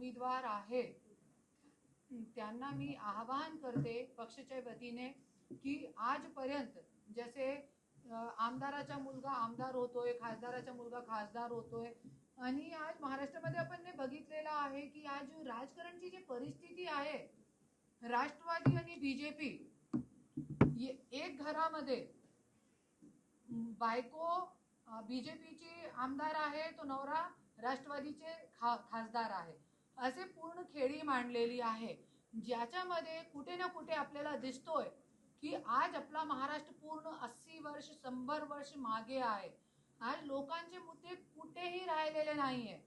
उमेदवार आहेत त्यांना मी आवाहन करते पक्षाच्या वतीने की आजपर्यंत जसे आमदाराचा मुलगा आमदार होतोय खासदाराचा मुलगा खासदार होतोय आणि आज महाराष्ट्रामध्ये आपण बघितलेलं आहे की आज राजकारणची जी परिस्थिती आहे राष्ट्रवादी आणि बीजेपी एक घरामध्ये बायको बीजेपीची आमदार आहे तो नवरा राष्ट्रवादीचे खा खासदार आहे. असे पूर्ण खेळी मांडलेली आहे. ज्याच्यामध्ये कुठे ना कुठे आपल्याला दिसतोय की आज आपला महाराष्ट्र पूर्ण अस्सी वर्ष शंभर वर्ष मागे आहे. आज लोकांचे मुद्दे कुठेही राहिलेले नाहीये.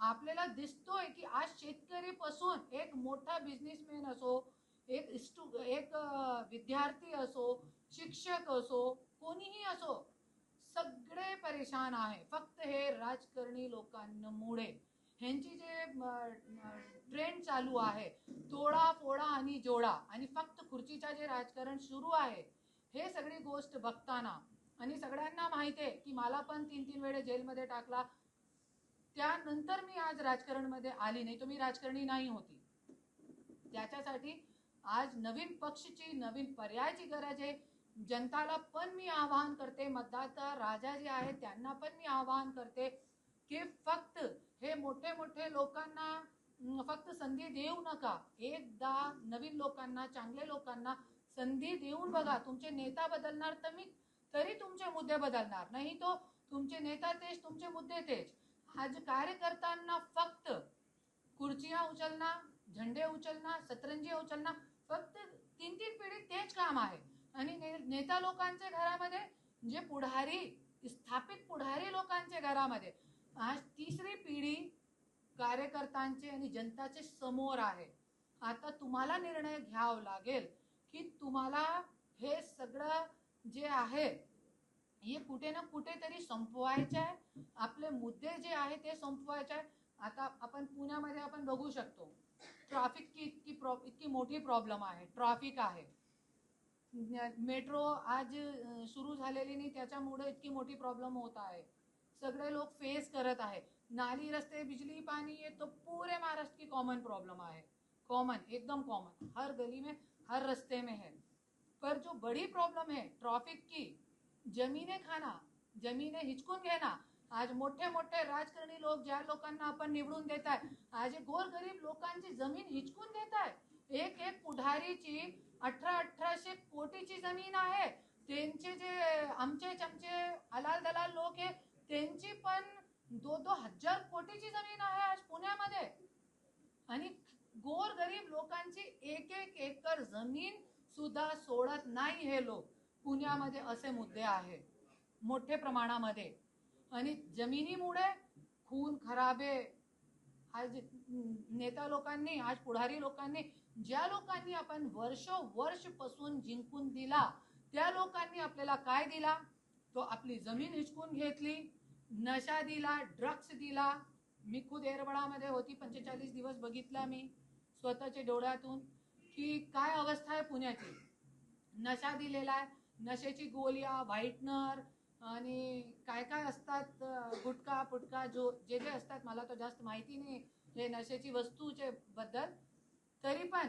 आपल्याला दिसतोय की आज शेतकरी पासून एक मोठा बिझनेसमॅन असो एक स्टू एक विद्यार्थी असो शिक्षक असो कोणीही असो सगळे परेशान आहे. फक्त हे राजकारणी लोकांमुळे. ह्यांची जे ट्रेंड चालू आहे तोडा फोडा आणि जोडा आणि फक्त खुर्चीचा जे राजकारण सुरू आहे हे सगळी गोष्ट बघताना आणि सगळ्यांना माहिती आहे की मला पण तीन तीन वेळे जेलमध्ये टाकला त्यानंतर मी आज राजकारणमध्ये आली नाही तो मी राजकारणी नाही होती. त्याच्यासाठी आज नवीन पक्षची नवीन पर्यायाची गरज आहे. जनताला पण मी आवाहन करते मतदाता राजा जे आहेत त्यांना पण मी आवाहन करते की फक्त हे मोठे मोठे लोकांना फक्त संधी देऊ नका. एकदा नवीन लोकांना चांगल्या लोकांना संधी देऊन बघा. तुमचे नेता बदलणार तर मी तरी तुमचे मुद्दे बदलणार. नाही तो तुमचे नेता तेच तुमचे मुद्दे तेच. आज कार्यकर्त्यांना फक्त खुर्चिया उचलना झंडे उचलना सतरंजी उचलना फक्त तीन तीन पिढी तेच काम आहे. आणि ने- नेता लोकांच्या घरामध्ये जे पुढारी स्थापित पुढारी लोकांच्या घरामध्ये आज तिसरी पिढी कार्यकर्त्यांचे आणि जनताचे समोर आहे. आता तुम्हाला निर्णय घ्यावा लागेल की तुम्हाला हे सगळं जे आहे हे कुठे ना कुठेतरी संपवायचे आहे. आपले मुद्दे जे आहे ते संपवायचे आहे. आता आपण पुण्यामध्ये आपण बघू शकतो ट्रॅफिकची इतकी प्रॉ इतकी मोठी प्रॉब्लेम आहे ट्रॅफिक आहे. मेट्रो आज सुरू झालेली नाही त्याच्यामुळे इतकी मोठी प्रॉब्लेम होत आहे. सगळे लोक फेस करत आहे नाली, रस्ते, बिजली पानी ये तो पूरे महाराष्ट्र की कॉमन प्रॉब्लम है कॉमन एकदम कॉमन हर गली में, हर रास्ते में है. पर जो बड़ी प्रॉब्लम है ट्रैफ़िक की, जमीने खाना, जमीने हिचकून घेना, आज मोठे मोठे राजकारणी लोक, ज्या लोकांना आपण निवडून देत आहे आज गोरगरीब लोकांची ज़मीन हिचकून घेत आहे एक एक पुढारीची अठरा, अठराशे कोटीची ज़मीन आहे. त्यांचे जे आमचे चमचे, अलाल दलाल लोक आहे त्यांची पण दो दो हजार कोटीची जमीन आहे आज पुण्यामध्ये. आणि गोर गरीब लोकांची एक एक एकर जमीन सुद्धा सोडत नाही हे लोक. पुण्यामध्ये असे मुद्दे आहे मोठ्या प्रमाणामध्ये. आणि जमिनीमुळे खून खराबे आज नेता लोकांनी आज पुढारी लोकांनी ज्या लोकांनी आपण वर्ष वर्षपासून जिंकून दिला त्या लोकांनी आपल्याला काय दिला? तो आपली जमीन हिचकून घेतली नशा दिला ड्रग्स दिला. मी खुद एरबळामध्ये होती पंचेचाळीस दिवस बघितला मी स्वतःच्या डोळ्यातून की काय अवस्था आहे पुण्याची. नशा दिलेला आहे नशेची गोलिया व्हाईटनर आणि काय काय असतात गुटका गुटखा पुटका जो जे जे असतात मला तर जास्त माहिती नाही हे नशेची वस्तूचे बद्दल. तरी पण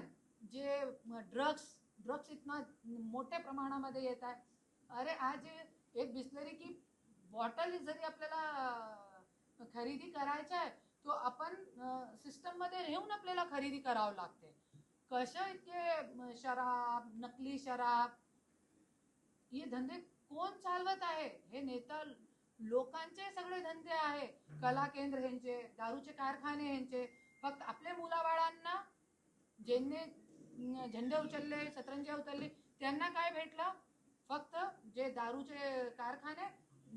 जे ड्रग्स ड्रग्स इतना मोठ्या प्रमाणामध्ये येत आहे. अरे आज एक बिसलरी की बॉटल जरी आपल्याला खरेदी करायचा आहे तो आपण सिस्टममध्ये राहून आपल्याला खरेदी करावं लागते. कशा इतके शराब नकली शराब हे धंदे कोण चालवत आहे? हे नेता लोकांचे सगळे धंदे आहे. कला केंद्र ह्यांचे दारूचे कारखाने ह्यांचे. फक्त आपल्या मुलाबाळांना ज्यांनी झेंडे उचलले सतरंजी उचलली त्यांना काय भेटलं? फक्त जे दारूचे कारखाने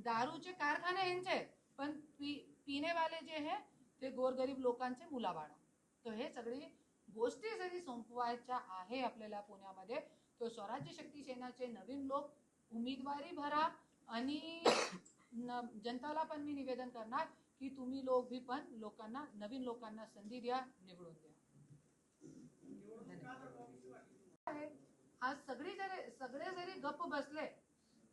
दारूचे कारखाने यांचे पण पी पिणेवाले जे आहे ते गोरगरीब लोकांचे मुलाबाळ. तर हे सगळी गोष्टी जरी संपवायच्या आहे आपल्याला पुण्यामध्ये तो स्वराज्य शक्ती सेनाचे नवीन लोक उमेदवारी भरा आणि न- जनताला पण मी निवेदन करणार की तुम्ही लोक भी पण लोकांना नवीन लोकांना संधी द्या निवडून द्या आहे. आज सगळे जरी गप्प बसले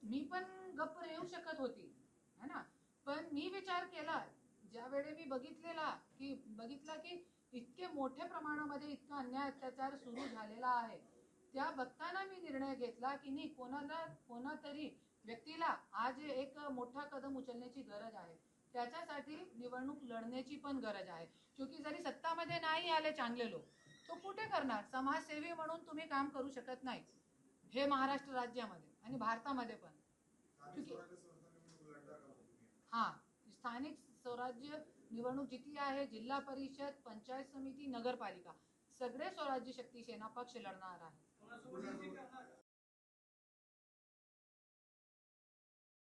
मी पण गप्प येऊ शकत होती है ना? पण मी विचार केला ज्यावेळी मी बघितलेला की बघितला की इतके मोठ्या प्रमाणामध्ये इतका अन्याय अत्याचार सुरू झालेला आहे त्या बघताना मी निर्णय घेतला की नाही कोणाला कोणातरी व्यक्तीला आज एक मोठा कदम उचलण्याची गरज आहे. त्याच्यासाठी निवडणूक लढण्याची पण गरज आहे. क्योंकि जरी सत्तामध्ये नाही आले चांगले लोक तो कुठे करणार? समाजसेवी म्हणून तुम्ही काम करू शकत नाही हे महाराष्ट्र राज्यामध्ये आणि भारतामध्ये पण. हा स्थानिक स्वराज्य निवडणूक जिथे आहे जिल्हा परिषद पंचायत समिती नगरपालिका. सगळे स्वराज्य शक्ती सेना पक्ष लढणार आहे.